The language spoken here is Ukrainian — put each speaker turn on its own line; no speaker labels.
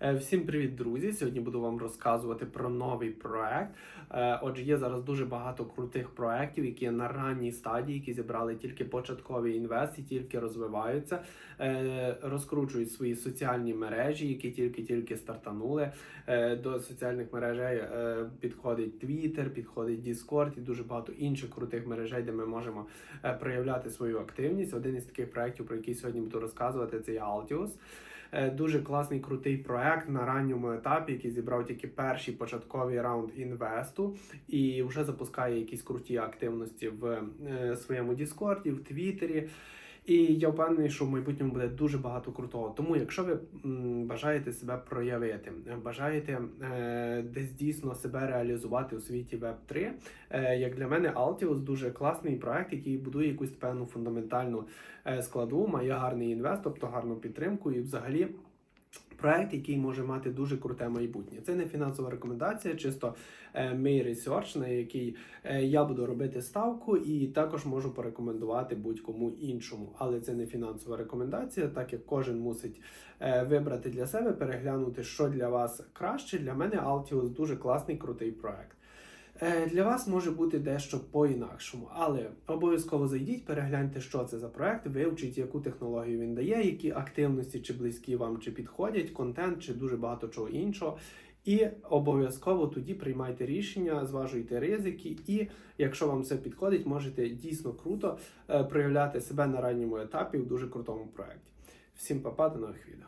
Е, Всім привіт, друзі! Сьогодні буду вам розказувати про новий проект. Е, Отже, є зараз дуже багато крутих проєктів, які на ранній стадії, які зібрали тільки початкові інвести, тільки розвиваються, е, розкручують свої соціальні мережі, які тільки-тільки стартанули. До соціальних мережей підходить Twitter, підходить Discord і дуже багато інших крутих мережей, де ми можемо проявляти свою активність. Один із таких проєктів, про який сьогодні буду розказувати, це є Altius. Е, Дуже класний крутий проект на ранньому етапі, який зібрав тільки перший початковий раунд інвесту, і вже запускає якісь круті активності в е, своєму Діскорді, в Твіттері. І я впевнений, що в майбутньому буде дуже багато крутого. Тому, якщо ви бажаєте себе проявити, бажаєте е, десь дійсно себе реалізувати у світі Web 3, е, як для мене, Altius дуже класний проект, який будує якусь певну фундаментальну е, складу, має гарний інвест, тобто гарну підтримку і взагалі. Проект, який може мати дуже круте майбутнє. Це не фінансова рекомендація, чисто е, мій ресерч, на який е, я буду робити ставку, і також можу порекомендувати будь-кому іншому. Але це не фінансова рекомендація, так як кожен мусить е, вибрати для себе, переглянути, що для вас краще. Для мене Altius дуже класний, крутий проект. Е, Для вас може бути дещо по-інакшому, але обов'язково зайдіть, перегляньте, що це за проект, вивчіть, яку технологію він дає, які активності чи близькі вам чи підходять, контент чи дуже багато чого іншого. І обов'язково тоді приймайте рішення, зважуйте ризики, і якщо вам все підходить, можете дійсно круто е, проявляти себе на ранньому етапі в дуже крутому проєкті. Всім па-па, до нових відео.